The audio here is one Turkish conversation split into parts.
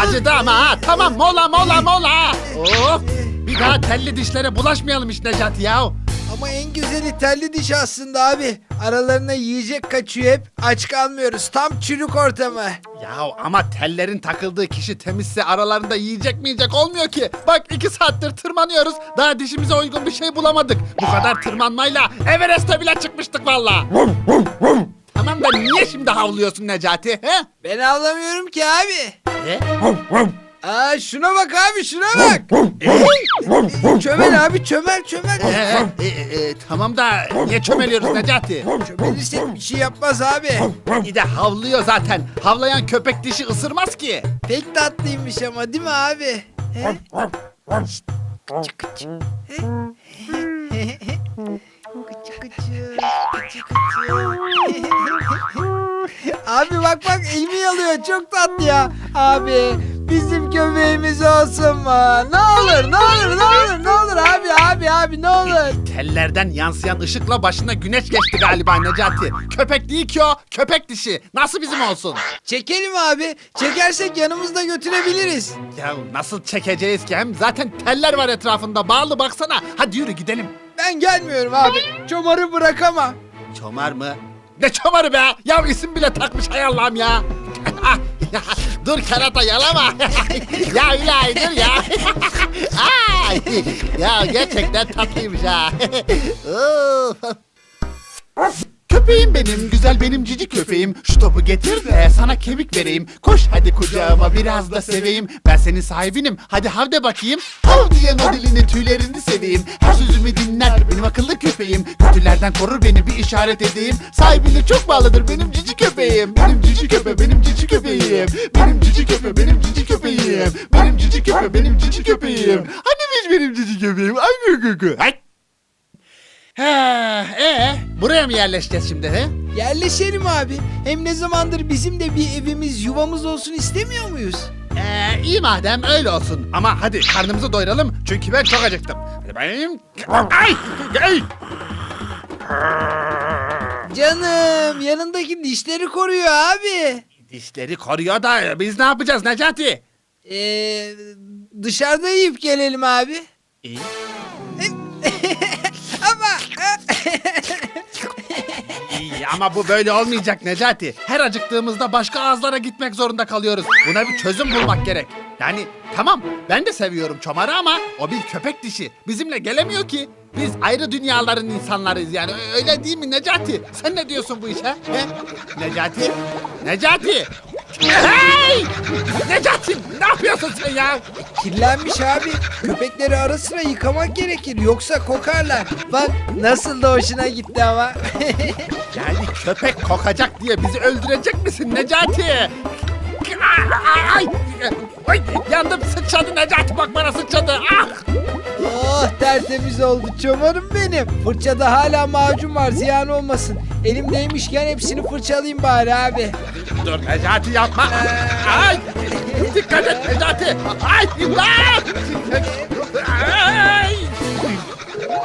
Acıdı ama ha. Tamam mola mola mola. Of. Bir daha telli dişlere bulaşmayalım işte Necati ya. Ama en güzeli telli diş aslında abi. Aralarına yiyecek kaçıyor hep. Aç kalmıyoruz. Tam çürük ortamı. Ya ama tellerin takıldığı kişi temizse aralarında yiyecek mi yiyecek olmuyor ki. Bak iki saattir tırmanıyoruz. Daha dişimize uygun bir şey bulamadık. Bu kadar tırmanmayla Everest'e bile çıkmıştık valla. Tamam da niye şimdi havlıyorsun Necati? He? Ben avlamıyorum ki abi. E? Aa şuna bak abi şuna bak. çömel abi çömel çömel. Ee, e, e, tamam da niye çömeliyoruz Necati? Çömelirsek bir şey yapmaz abi. Bir de havlıyor zaten. Havlayan köpek dişi ısırmaz ki. Pek tatlıymış ama değil mi abi? He? Şşt, kıçı kıçı. He? Abi bak bak elimi yalıyor çok tatlı ya. Abi bizim köpeğimiz olsun mu? Ne olur ne olur ne olur ne olur abi abi abi ne olur. Tellerden yansıyan ışıkla başına güneş geçti galiba Necati. Köpek değil ki o, köpek dişi. Nasıl bizim olsun? Çekelim abi. Çekersek yanımızda götürebiliriz. Ya nasıl çekeceğiz ki hem zaten teller var etrafında bağlı baksana. Hadi yürü gidelim. Ben gelmiyorum abi. Çomarı bırakamam. Çomar mı? Ne çomarı be? Ya isim bile takmış hay Allah'ım ya. Ya, dur kerata yalama. ya ilahi dur ya. Ya gerçekten tatlıymış ha. Köpeğim benim, güzel benim cici köpeğim. Şu topu getir de sana kemik vereyim. Koş hadi kucağıma biraz da seveyim. Ben senin sahibinim, hadi hav bakayım. Hav diyen o tüylerini seveyim. Her sözümü benim akıllı köpeğim. Kötülerden korur beni bir işaret edeyim. Sahibine çok bağlıdır benim cici köpeğim. Benim cici köpe, benim cici köpeğim. Benim cici köpe, benim cici köpeğim. Benim cici köpe, benim cici köpeğim. Hanimiş benim cici köpeğim. Ay gı. Ay. Ha, ee, buraya mı yerleşeceğiz şimdi he? Yerleşelim abi. Hem ne zamandır bizim de bir evimiz, yuvamız olsun istemiyor muyuz? Ee, iyi madem öyle olsun. Ama hadi karnımızı doyuralım çünkü ben çok acıktım. Hadi benim... Ay! Ay! Canım, yanındaki dişleri koruyor abi. Dişleri koruyor da biz ne yapacağız Necati? Ee, dışarıda yiyip gelelim abi. İyi. İyi ama bu böyle olmayacak Necati. Her acıktığımızda başka ağızlara gitmek zorunda kalıyoruz. Buna bir çözüm bulmak gerek. Yani tamam ben de seviyorum çomarı ama o bir köpek dişi. Bizimle gelemiyor ki. Biz ayrı dünyaların insanlarıyız yani. Öyle değil mi Necati? Sen ne diyorsun bu işe? He? Necati? Necati? Hey! Necati ne yapıyorsun sen ya? kirlenmiş abi. Köpekleri ara sıra yıkamak gerekir. Yoksa kokarlar. Bak nasıl da hoşuna gitti ama. Yani köpek kokacak diye bizi öldürecek misin Necati? Ay, ay, yandım sıçradı Necati bak bana sıçradı. Ah! oh tertemiz oldu çomarım benim. Fırçada hala macun var ziyan olmasın. Elimdeymişken hepsini fırçalayayım bari abi. Dur Necati yapma. Ay! Dikkat et Necati. Ay! İmdat! Ay!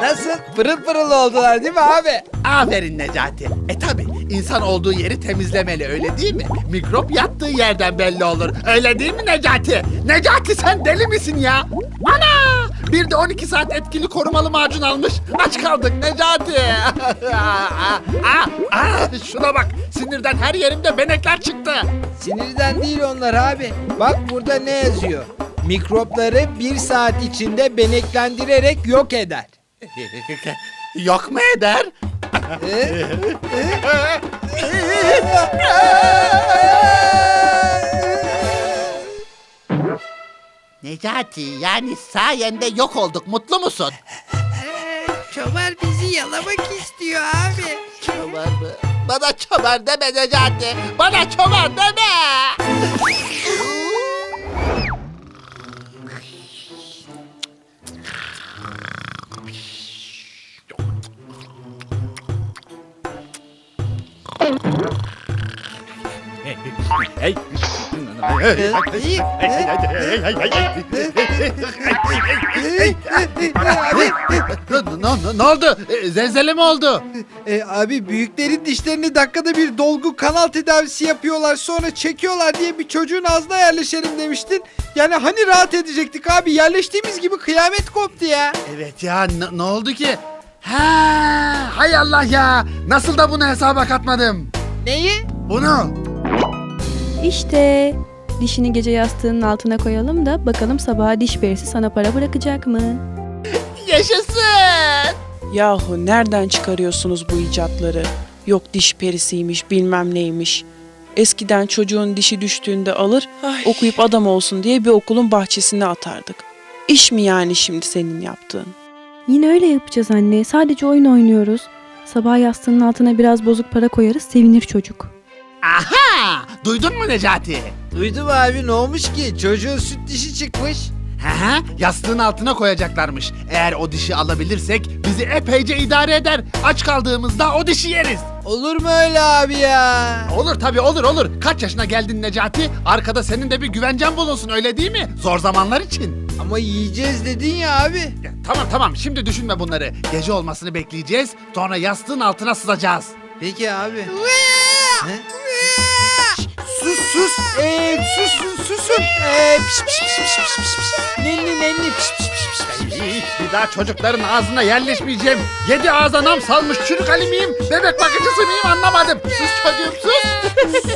Nasıl? Pırıl pırıl oldular değil mi abi? Aferin Necati. E tabi insan olduğu yeri temizlemeli öyle değil mi? Mikrop yattığı yerden belli olur. Öyle değil mi Necati? Necati sen deli misin ya? Ana! Bir de 12 saat etkili korumalı macun almış. Aç kaldık Necati. Aa, aa, aa, şuna bak. Sinirden her yerimde benekler çıktı. Sinirden değil onlar abi. Bak burada ne yazıyor? Mikropları bir saat içinde beneklendirerek yok eder. Yok mu eder? Ee? Necati yani sayende yok olduk. Mutlu musun? Çobar bizi yalamak istiyor abi. Çoban mı? Bana çoban deme Necati. Bana çoban deme. Ne, ne- oldu? E, Zelzele mi oldu? E, abi büyüklerin dişlerini dakikada bir dolgu kanal tedavisi yapıyorlar sonra çekiyorlar diye bir çocuğun ağzına yerleşelim demiştin. Yani hani rahat edecektik abi yerleştiğimiz gibi kıyamet koptu ya. Evet ya ne, ne oldu ki? Ha, hay Allah ya. Nasıl da bunu hesaba katmadım? Neyi? Bunu. İşte dişini gece yastığının altına koyalım da bakalım sabaha diş perisi sana para bırakacak mı? Yaşasın. Yahu nereden çıkarıyorsunuz bu icatları? Yok diş perisiymiş bilmem neymiş. Eskiden çocuğun dişi düştüğünde alır okuyup adam olsun diye bir okulun bahçesine atardık. İş mi yani şimdi senin yaptığın? Yine öyle yapacağız anne. Sadece oyun oynuyoruz. Sabah yastığının altına biraz bozuk para koyarız, sevinir çocuk. Aha! Duydun mu Necati? Duydum abi ne olmuş ki çocuğun süt dişi çıkmış. Hı, yastığın altına koyacaklarmış. Eğer o dişi alabilirsek bizi epeyce idare eder. Aç kaldığımızda o dişi yeriz. Olur mu öyle abi ya? Olur tabii olur olur. Kaç yaşına geldin Necati? Arkada senin de bir güvencen bulunsun öyle değil mi? Zor zamanlar için. Ama yiyeceğiz dedin ya abi. Ya, tamam tamam şimdi düşünme bunları. Gece olmasını bekleyeceğiz. Sonra yastığın altına sızacağız. Peki abi. Ne? Sus sus. Ee, susun susun. Ee, piş piş piş piş piş piş piş. Nenni nenni piş piş piş piş bir daha çocukların ağzına yerleşmeyeceğim. Yedi ağza nam salmış çürük Ali miyim? Bebek bakıcısı mıyım anlamadım. Sus çocuğum sus.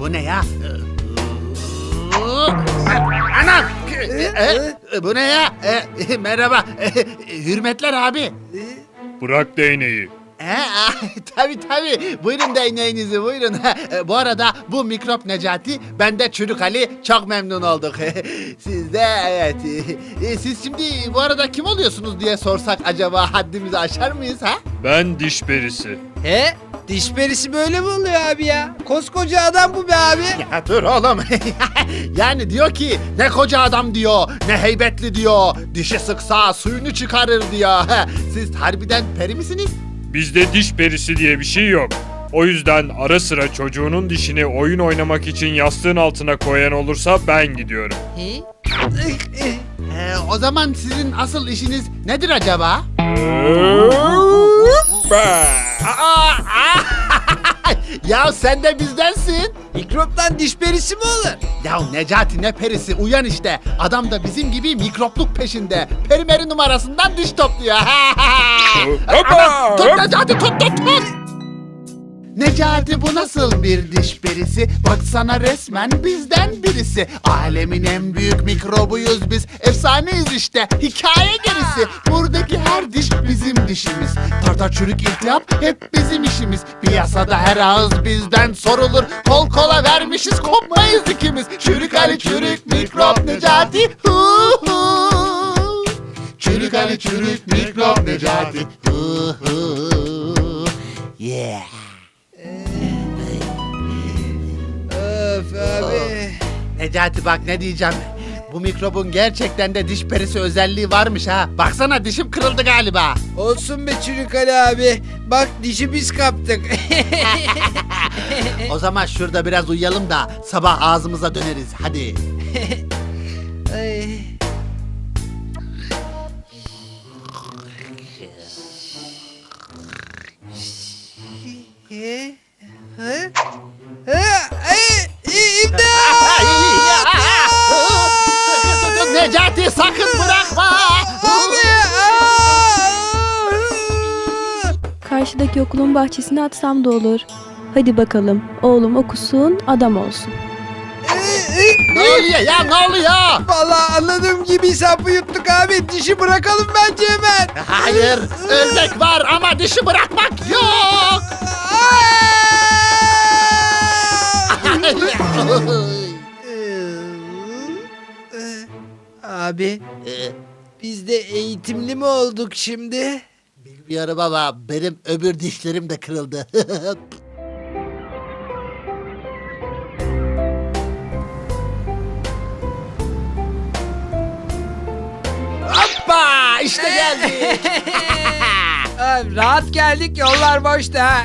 Bu ne ya? Anam! E, e, Bu ne ya? E, Merhaba. Hürmetler abi. Bırak değneği. He, ah, tabii tabii. Buyurun değneğinizi buyurun. E, bu arada bu mikrop Necati, ben de Çürük Ali. Çok memnun olduk. Siz de evet. E, Siz şimdi bu arada kim oluyorsunuz diye sorsak acaba haddimizi aşar mıyız ha? Ben diş perisi. He? Diş perisi böyle mi oluyor abi ya? Koskoca adam bu be abi. Ya dur oğlum. yani diyor ki ne koca adam diyor, ne heybetli diyor. Dişi sıksa suyunu çıkarır diyor. Siz harbiden peri misiniz? Bizde diş perisi diye bir şey yok. O yüzden ara sıra çocuğunun dişini oyun oynamak için yastığın altına koyan olursa ben gidiyorum. He? Ee, o zaman sizin asıl işiniz nedir acaba? Aa, aa! ya sen de bizdensin. Mikroptan diş perisi mi olur? Ya Necati ne perisi uyan işte. Adam da bizim gibi mikropluk peşinde. Perimeri numarasından diş topluyor. Aman, tut Necati tut tut tut. Necati bu nasıl bir diş perisi? Baksana resmen bizden birisi. Alemin en büyük mikrobuyuz biz. Efsaneyiz işte. Hikaye gerisi. Buradaki her diş bizim dişimiz. Tartar çürük iltihap hep bizim işimiz. Piyasada her ağız bizden sorulur. Kol kola vermişiz kopmayız ikimiz. Çürük Ali çürük mikrop Necati. Hu hu. Çürük Ali çürük mikrop Necati. Hu hu. Yeah. Öf abi. Necati bak ne diyeceğim. Bu mikrobun gerçekten de diş perisi özelliği varmış ha. Baksana dişim kırıldı galiba. Olsun be Çürük Ali abi. Bak dişi biz kaptık. O zaman şurada biraz uyuyalım da sabah ağzımıza döneriz. Hadi. Ay. İmdat! Necati sakın bırakma. Karşıdaki okulun bahçesine atsam da olur. Hadi bakalım, oğlum okusun, adam olsun. ne oluyor ya ne oluyor? Vallahi anladığım gibi sapı yuttuk abi. Dişi bırakalım bence hemen. Hayır ölmek var ama dişi bırakmak yok. abi. Ee, biz de eğitimli mi olduk şimdi? Bilmiyorum ama benim öbür dişlerim de kırıldı. Hoppa! İşte geldik. Abi, Rahat geldik yollar boşta.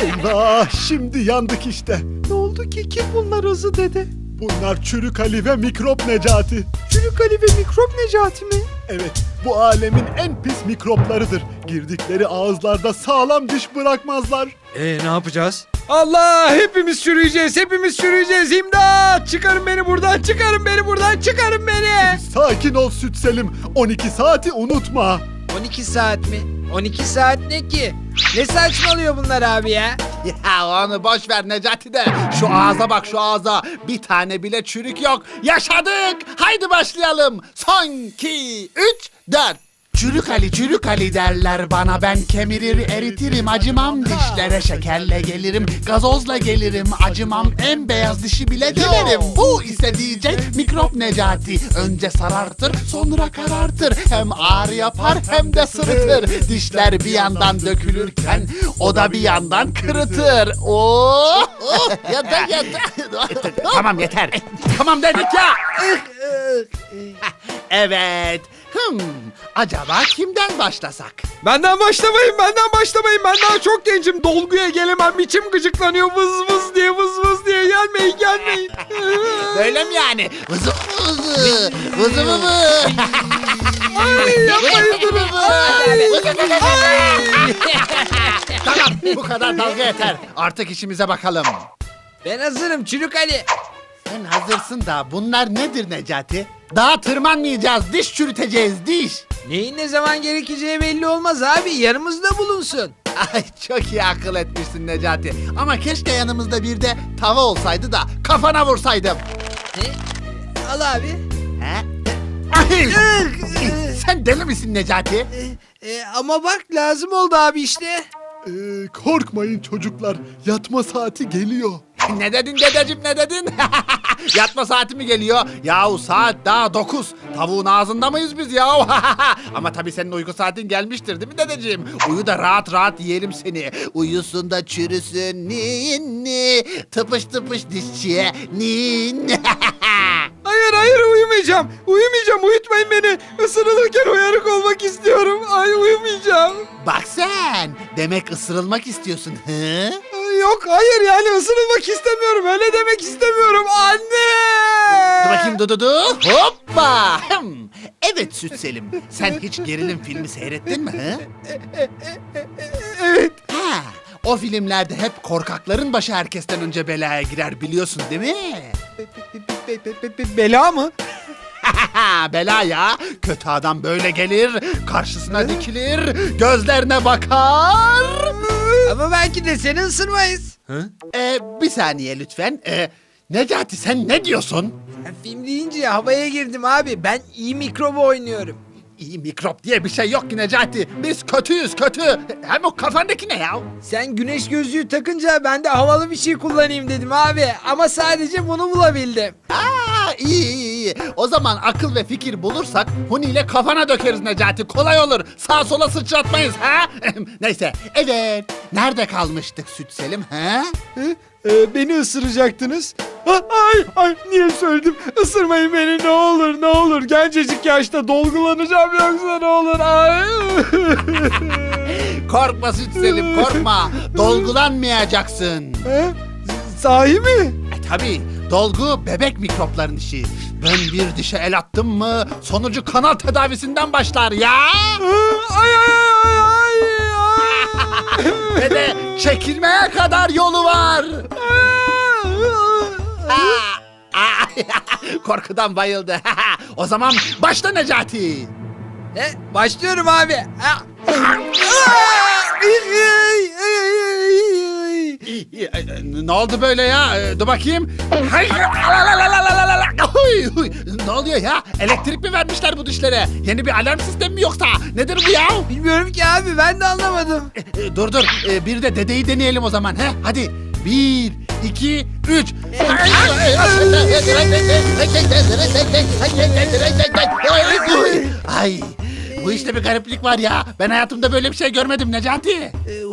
Eyvah şimdi yandık işte. Ne oldu ki kim bunlar Azı dede? Bunlar Çürük Ali ve Mikrop Necati. Çürük Ali ve mikrop Necati mi? Evet bu alemin en pis mikroplarıdır. Girdikleri ağızlarda sağlam diş bırakmazlar. Ee ne yapacağız? Allah hepimiz çürüyeceğiz hepimiz çürüyeceğiz imdat çıkarın beni buradan çıkarın beni buradan çıkarın beni. Sakin ol Süt Selim. 12 saati unutma. 12 saat mi? 12 saat ne ki? Ne saçmalıyor bunlar abi ya? ya onu boş ver Necati de. Şu ağza bak şu ağza. Bir tane bile çürük yok. Yaşadık. Haydi başlayalım. Son, iki, üç, dört. Çürük Ali, çürük Ali derler bana. Ben kemirir, eritirim, acımam. Dişlere Şekerle gelirim, gazozla gelirim. Acımam en beyaz dişi bile dilerim Bu ise diyecek mikrop Necati. Önce sarartır, sonra karartır. Hem ağrı yapar hem de sırıtır. Dişler bir yandan dökülürken O da bir yandan kırıtır. Oh, oh ya da ya da. Tamam yeter. Tamam dedik ya. Evet Hmm, acaba kimden başlasak? Benden başlamayın benden başlamayın ben daha çok gencim dolguya gelemem içim gıcıklanıyor vız vız diye vız vız diye gelmeyin gelmeyin. Böyle mi yani? Vızı vızı vızı vızı. Ay yapmayın durun. tamam bu kadar dalga yeter. Artık işimize bakalım. Ben hazırım Çürük Ali. Sen hazırsın da bunlar nedir Necati? Daha tırmanmayacağız, diş çürüteceğiz, diş. Neyin ne zaman gerekeceği belli olmaz abi yanımızda bulunsun. Ay çok iyi akıl etmişsin Necati. Ama keşke yanımızda bir de tava olsaydı da kafana vursaydım. Ne? Al abi. He? Ay! Sen deli misin Necati? E, ama bak lazım oldu abi işte. Ee, korkmayın çocuklar. Yatma saati geliyor. Ne dedin dedeciğim ne dedin? Yatma saati mi geliyor? Yahu saat daha dokuz. Tavuğun ağzında mıyız biz ya? Ama tabii senin uyku saatin gelmiştir değil mi dedeciğim? Uyu da rahat rahat yiyelim seni. Uyusun da çürüsün ninni. Tıpış tıpış dişçiye ninni. Hayır hayır uyumayacağım. Uyumayacağım uyutmayın beni. Isırılırken uyanık olmak istiyorum. Ay uyumayacağım. Bak sen. Demek ısırılmak istiyorsun. Hı? Yok hayır yani ısırılmak istemiyorum. Öyle demek istemiyorum. Anne! Dur bakayım du du du. Hoppa. Hım. Evet Süt Selim. Sen hiç gerilim filmi seyrettin mi? Hı? Evet. Ha, o filmlerde hep korkakların başı herkesten önce belaya girer biliyorsun değil mi? Be- be- be- be- bela mı? Bela ya. Kötü adam böyle gelir, karşısına dikilir, gözlerine bakar. Ama belki de seni ısırmayız. Ee, bir saniye lütfen. Ee, Necati sen ne diyorsun? Ya, film deyince havaya girdim abi. Ben iyi mikrobu oynuyorum. İyi mikrop diye bir şey yok ki Necati. Biz kötüyüz kötü. Hem o kafandaki ne ya? Sen güneş gözlüğü takınca ben de havalı bir şey kullanayım dedim abi. Ama sadece bunu bulabildim. Aa, iyi iyi iyi. O zaman akıl ve fikir bulursak Huni ile kafana dökeriz Necati. Kolay olur. Sağa sola sıçratmayız ha? Neyse. Evet. Nerede kalmıştık Süt Selim ha? Ee, beni ısıracaktınız. Ah, Ay, ay niye söyledim? Isırmayın beni ne olur ne olur. Gencecik yaşta dolgulanacağım yoksa ne olur. Ay. Korkma Süt Selim korkma. Dolgulanmayacaksın. Ha? Sahi mi? E tabi dolgu bebek mikropların işi. Ben bir dişe el attım mı sonucu kanal tedavisinden başlar ya. Ay ay ay ay ay. Ve de çekilmeye kadar yolu var. Aa, Korkudan bayıldı. o zaman başla Necati. Ne? Başlıyorum abi ne oldu böyle ya? Dur bakayım. ne oluyor ya? Elektrik mi vermişler bu dişlere? Yeni bir alarm sistemi mi yoksa? Nedir bu ya? Bilmiyorum ki abi ben de anlamadım. dur dur bir de dedeyi deneyelim o zaman. He? Hadi bir, iki, üç. Ay bu işte bir gariplik var ya. Ben hayatımda böyle bir şey görmedim Necati. Ee,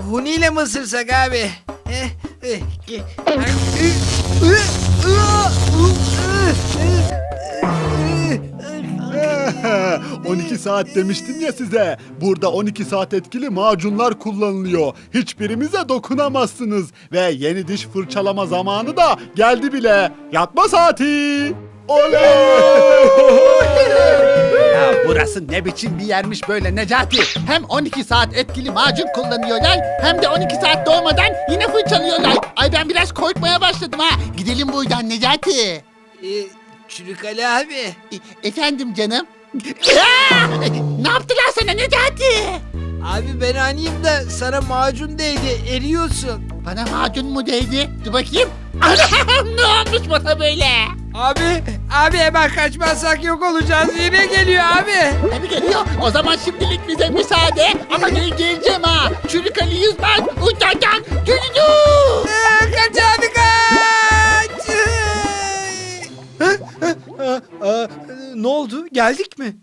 Huni ile mi ısırsak abi? Eh, eh, eh 12 saat demiştim ya size. Burada 12 saat etkili macunlar kullanılıyor. Hiçbirimize dokunamazsınız. Ve yeni diş fırçalama zamanı da geldi bile. Yatma saati. Oley! Ya burası ne biçim bir yermiş böyle Necati. Hem 12 saat etkili macun kullanıyorlar hem de 12 saat doğmadan yine fırçalıyorlar. Ay ben biraz korkmaya başladım ha. Gidelim buradan Necati. Ee, Çürük Ali abi. E- efendim canım. Aa! ne yaptılar sana Necati? Abi ben aniyim da sana macun değdi eriyorsun. Bana macun mu değdi? Dur bakayım. Anam ne olmuş bana böyle? Abi, abi hemen kaçmazsak yok olacağız. Yine geliyor abi. Tabii geliyor. O zaman şimdilik bize müsaade. Ama gel geleceğim ha. Çürük Ali Yüzmez. Uçacak. Çürüdü. Ee, kaç abi kaç. Ne oldu? Geldik mi?